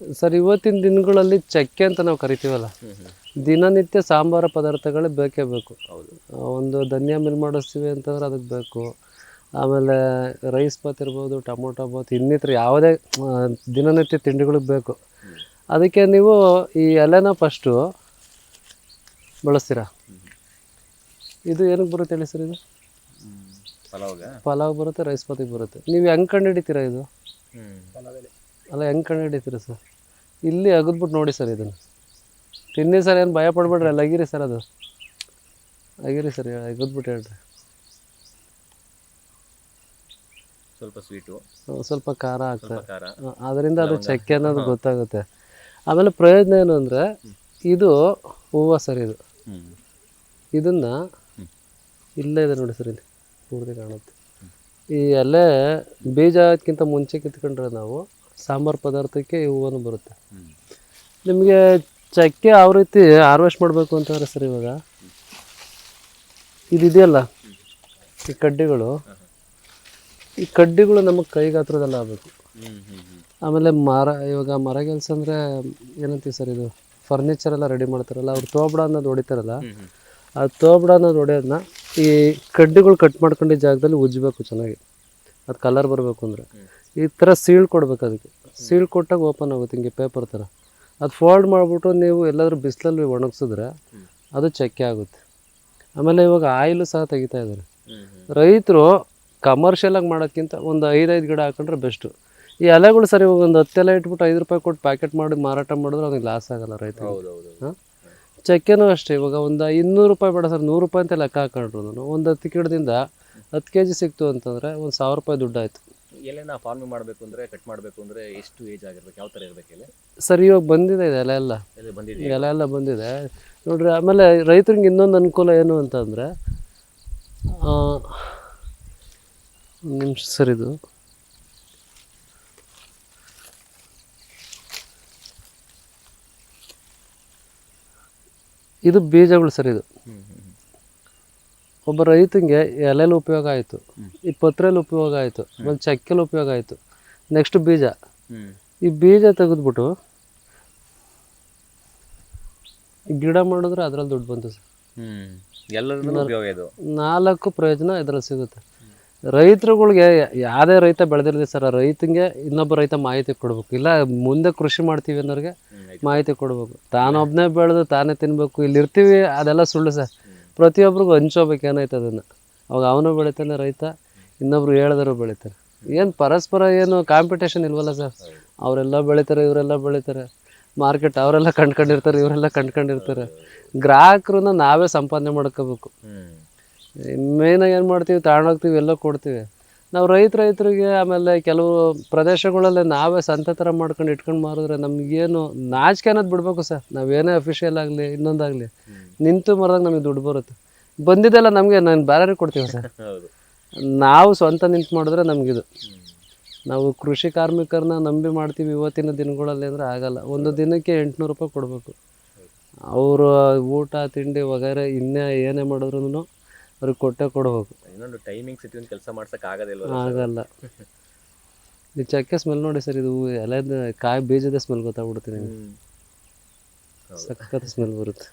Sir ಇವತ್ತಿನ ದಿನಗಳಲ್ಲಿ ಚಕ್ಕೆ ಅಂತ ನಾವು ಕರಿತೀವಲ್ಲ? ದಿನನಿತ್ಯ ಸಾಂಬಾರ ಪದಾರ್ಥಗಳೇ ಬೇಕೇ ಬೇಕು. ಒಂದು ಧನ್ಯ ಮಿಲ್ ಮಾಡಿಸ್ತೀವಿ ಅಂತಂದ್ರೆ ಅದಕ್ಕೆ ಬೇಕು. ಆಮೇಲೆ ರೈಸ್ ಬಾತ್ ಇರ್ಬೋದು ಟೊಮೊಟೊ ಬಾತ್ ಇನ್ನಿತರ ಯಾವುದೇ ದಿನನಿತ್ಯ ತಿಂಡಿಗಳಿಗೆ ಬೇಕು. ಅದಕ್ಕೆ ನೀವು ಈ ಎಲೆನ ಫಸ್ಟು ಬಳಸ್ತೀರಾ? ಇದು ಏನಕ್ಕೆ ಬರುತ್ತೆ ಹೇಳಿ ಸರ್ ಇದು? ಪಲಾವ್ಗ? ಪಲಾವ್ ಬರುತ್ತೆ ರೈಸ್ ಬಾತಿಗೆ ಬರುತ್ತೆ. ನೀವು ಹೆಂಗೆ ಕಂಡು ಹಿಡಿತೀರಾ ಇದು ಅಲ್ಲ ಹೆಂಗೆ ಕಂಡು ಹಿಡಿತೀರಿ ಸರ್? ಇಲ್ಲಿ ಅಗದ್ಬಿಟ್ಟು ನೋಡಿ ಸರ್ ಇದನ್ನು. ತಿನ್ನಿ ಸರ್ ಏನು ಭಯ ಪಡ್ಬೇಡ್ರಿ ಅಲ್ಲಿ ಅಗಿರಿ ಸರ್ ಅದು. ಅಗಿರಿ ಸರ್ ಅಗದ್ಬಿಟ್ಟು ಹೇಳ್ರಿ. ಸ್ವಲ್ಪ ಸ್ವೀಟು ಸ್ವಲ್ಪ ಖಾರ ಆಗ್ತದೆ ಹಾಕ್ತಾರೆ ಅದರಿಂದ ಅದು ಚಕ್ಕೆ ಅನ್ನೋದು ಗೊತ್ತಾಗುತ್ತೆ. ಆಮೇಲೆ ಪ್ರಯೋಜನ ಏನು ಅಂದರೆ ಇದು ಹೂವು ಸರ್ ಇದು. ಇದನ್ನು ಇಲ್ಲೇ ಇದೆ ನೋಡಿ ಸರ್ ಇಲ್ಲಿ ಪೂರ್ತಿ ಕಾಣುತ್ತೆ. ಈ ಎಲೆ ಬೀಜಕ್ಕಿಂತ ಮುಂಚೆ ಕಿತ್ಕೊಂಡ್ರೆ ನಾವು ಸಾಂಬಾರು ಪದಾರ್ಥಕ್ಕೆ ಈ ಹೂವನ್ನು ಬರುತ್ತೆ. ನಿಮಗೆ ಚಕ್ಕೆ ಯಾವ ರೀತಿ ಹಾರ್ವೆಸ್ಟ್ ಮಾಡಬೇಕು ಅಂತಂದರೆ ಸರ್ ಇವಾಗ? ಇದಿದೆಯಲ್ಲ? ಈ ಕಡ್ಡಿಗಳು. ಈ ಕಡ್ಡಿಗಳು ನಮಗೆ ಕೈಗಾತ್ರದಲ್ಲಿ ಆಗಬೇಕು. ಆಮೇಲೆ ಮರ ಇವಾಗ ಮರ ಕೆಲಸ ಅಂದರೆ ಏನಂತೀವಿ ಸರ್ ಇದು? ಫರ್ನಿಚರ್ ಎಲ್ಲ ರೆಡಿ ಮಾಡ್ತಾರಲ್ಲ ಅವ್ರು ತೋಬಡ ಅನ್ನೋದು ಹೊಡಿತಾರಲ್ಲ ಆ ತೋಬಡ ಅನ್ನೋದು ಹೊಡೆಯೋದನ್ನ ಈ ಕಡ್ಡಿಗಳು ಕಟ್ ಮಾಡ್ಕೊಂಡು ಜಾಗದಲ್ಲಿ ಉಜ್ಜಬೇಕು ಚೆನ್ನಾಗಿ. ಅದು ಕಲರ್ ಬರಬೇಕು ಅಂದರೆ. ಈ ಥರ ಸೀಳ್ ಕೊಡ್ಬೇಕು ಅದಕ್ಕೆ. ಸೀಳ್ ಕೊಟ್ಟಾಗ ಓಪನ್ ಆಗುತ್ತೆ ಹಿಂಗೆ ಪೇಪರ್ ಥರ ಅದು ಫೋಲ್ಡ್ ಮಾಡಿಬಿಟ್ಟು ನೀವು ಎಲ್ಲಾದರೂ ಬಿಸಿಲಲ್ಲಿ ಒಣಗಿಸಿದ್ರೆ ಅದು ಚಕ್ಕೆ ಆಗುತ್ತೆ. ಆಮೇಲೆ ಇವಾಗ ಆಯಿಲು ಸಹ ತೆಗಿತಾ ಇದ್ದಾರೆ. ರೈತರು ಕಮರ್ಷಿಯಲಾಗಿ ಮಾಡೋಕ್ಕಿಂತ ಒಂದು ಐದೈದು ಗಿಡ ಹಾಕೊಂಡ್ರೆ ಬೆಸ್ಟು ಈ ಎಲೆಗಳು ಸರಿ ಇವಾಗ ಒಂದು ಹತ್ತು ಎಲೆ ಇಟ್ಬಿಟ್ಟು ಐದು ರೂಪಾಯಿ ಕೊಟ್ಟು ಪ್ಯಾಕೆಟ್ ಮಾಡಿ ಮಾರಾಟ ಮಾಡಿದ್ರೆ ಅವ್ನಿಗೆ ಲಾಸ್ ಆಗಲ್ಲ ರೈತ. ಚಕ್ಕೆನೂ ಅಷ್ಟೇ ಇವಾಗ ಒಂದು ಇನ್ನೂರು ರೂಪಾಯಿ ಬೇಡ ಸರ್ ನೂರು ರೂಪಾಯಿ ಅಂತ ಲೆಕ್ಕ ಹಾಕೊಂಡ್ರು ನಾನು. ಒಂದು ಹತ್ತು ಗಿಡದಿಂದ ಹತ್ತು ಕೆ ಜಿ ಸಿಕ್ತು ಅಂತಂದರೆ ಒಂದು ಸಾವಿರ ರೂಪಾಯಿ ದುಡ್ಡು ಆಯಿತು. ಎಲೆನ ಫಾರ್ಮಿಂಗ್ ಮಾಡಬೇಕು ಅಂದ್ರೆ ಕಟ್ ಮಾಡಬೇಕು ಅಂದ್ರೆ ಎಷ್ಟು ಏಜ್ ಆಗಿರ್ಬೇಕು? ಯಾವ ಥರ ಇರ್ಬೇಕು ಎಲೆ? ಸರ್ ಇವಾಗ ಬಂದಿದೆ ಇದೆ ಎಲೆ ಎಲ್ಲ. ಎಲೆ ಬಂದಿದೆ ಎಲೆ ಎಲ್ಲ ಬಂದಿದೆ. ನೋಡ್ರಿ ಆಮೇಲೆ ರೈತರಿಗೆ ಇನ್ನೊಂದು ಅನುಕೂಲ ಏನು ಅಂತಂದರೆ ನಿಮಿಷ ಸರ್ ಇದು. ಇದು ಬೀಜಗಳು ಸರ್ ಇದು. ಒಬ್ಬ ರೈತನಿಗೆ ಎಲೆಲಿ ಉಪಯೋಗ ಆಯಿತು ಈ ಪತ್ರೆಲಿ ಉಪಯೋಗ ಆಯಿತು ಆಮೇಲೆ ಚಕ್ಕೆಲಿ ಉಪಯೋಗ ಆಯಿತು. ನೆಕ್ಸ್ಟ್ ಬೀಜ. ಈ ಬೀಜ ತೆಗೆದ್ಬಿಟ್ಟು ಈ ಗಿಡ ಮಾಡಿದ್ರೆ ಅದ್ರಲ್ಲಿ ದುಡ್ಡು ಬಂತು ಸರ್. ನಾಲ್ಕು ಪ್ರಯೋಜನ ಇದ್ರಲ್ಲಿ ಸಿಗುತ್ತೆ. ರೈತರುಗಳಿಗೆ ಯಾವುದೇ ರೈತ ಬೆಳೆದಿರಲಿ ಸರ್ ರೈತನಿಗೆ ರೈತಂಗೆ ಇನ್ನೊಬ್ಬ ರೈತ ಮಾಹಿತಿ ಕೊಡ್ಬೇಕು. ಇಲ್ಲ ಮುಂದೆ ಕೃಷಿ ಮಾಡ್ತೀವಿ ಅನ್ನೋರಿಗೆ ಮಾಹಿತಿ ಕೊಡ್ಬೇಕು. ತಾನೊಬ್ಬನೇ ಬೆಳೆದು ತಾನೇ ತಿನ್ಬೇಕು ಇಲ್ಲಿ ಇರ್ತೀವಿ ಅದೆಲ್ಲ ಸುಳ್ಳು ಸರ್. ಪ್ರತಿಯೊಬ್ಬರಿಗೂ ಹಂಚೋಬೇಕು ಏನಾಯ್ತು ಅದನ್ನು. ಅವಾಗ ಅವನು ಬೆಳಿತಾನೆ ರೈತ ಇನ್ನೊಬ್ರು ಹೇಳಿದ್ರು ಬೆಳಿತಾರೆ. ಏನು ಪರಸ್ಪರ ಏನು ಕಾಂಪಿಟೇಷನ್ ಇಲ್ವಲ್ಲ ಸರ್ ಅವರೆಲ್ಲ ಬೆಳಿತಾರೆ ಇವರೆಲ್ಲ ಬೆಳಿತಾರೆ. ಮಾರ್ಕೆಟ್ ಅವರೆಲ್ಲ ಕಂಡ್ಕೊಂಡಿರ್ತಾರೆ ಇವರೆಲ್ಲ ಕಂಡ್ಕೊಂಡಿರ್ತಾರೆ. ಗ್ರಾಹಕರನ್ನ ನಾವೇ ಸಂಪಾದನೆ ಮಾಡ್ಕೋಬೇಕು. ಮೇನಾಗಿ ಮೇಯ್ನಾಗಿ ಏನು ಮಾಡ್ತೀವಿ ತಗೊಂಡೋಗ್ತೀವಿ ಎಲ್ಲ ಕೊಡ್ತೀವಿ. ನಾವು ರೈತ ರೈತರಿಗೆ ಆಮೇಲೆ ಕೆಲವು ಪ್ರದೇಶಗಳಲ್ಲಿ ನಾವೇ ಸಂತೆ ಥರ ಮಾಡ್ಕೊಂಡು ಇಟ್ಕೊಂಡು ಮಾರಿದ್ರೆ ನಮಗೇನು ನಾಚಿಕೆ ಅನ್ನೋದು ಬಿಡಬೇಕು ಸರ್. ನಾವೇನೇ ಅಫಿಷಿಯಲ್ ಆಗಲಿ ಇನ್ನೊಂದಾಗಲಿ ನಿಂತು ಮರದಾಗ ನಮಗೆ ದುಡ್ಡು ಬರುತ್ತೆ. ಬಂದಿದ್ದೆಲ್ಲ ನಮಗೆ ನಾನು ಬೇರೆ ಕೊಡ್ತೀವಿ ಸರ್. ನಾವು ಸ್ವಂತ ನಿಂತು ಮಾಡಿದ್ರೆ ನಮಗಿದು. ನಾವು ಕೃಷಿ ಕಾರ್ಮಿಕರನ್ನ ನಂಬಿ ಮಾಡ್ತೀವಿ ಇವತ್ತಿನ ದಿನಗಳಲ್ಲಿ ಅಂದರೆ ಆಗಲ್ಲ. ಒಂದು ದಿನಕ್ಕೆ ಎಂಟುನೂರು ರೂಪಾಯಿ ಕೊಡಬೇಕು. ಅವರು ಊಟ ತಿಂಡಿ ವಗೈರೆ ಇನ್ನೇ ಏನೇ ಮಾಡಿದ್ರು ಅವ್ರಿಗೆ ಕೊಟ್ಟೆ ಕೊಡ್ಬೇಕು. ಇನ್ನೊಂದು ಟೈಮಿಂಗ್ ಸಿಟಿ ಕೆಲಸ ಮಾಡ್ಸಕ್ ಆಗೋದಿಲ್ಲ ಆಗಲ್ಲ. ಈ ಚಕ್ಕೆ ಸ್ಮೆಲ್ ನೋಡಿ ಸರ್ ಇದು ಎಲೆದ ಕಾಯಿ ಬೀಜದ ಸ್ಮೆಲ್ ಗೊತ್ತಾಗ್ಬಿಡುತ್ತೆ ನಿಮ್ಗೆ. ಸಖತ್ ಸ್ಮೆಲ್ ಬರುತ್ತೆ.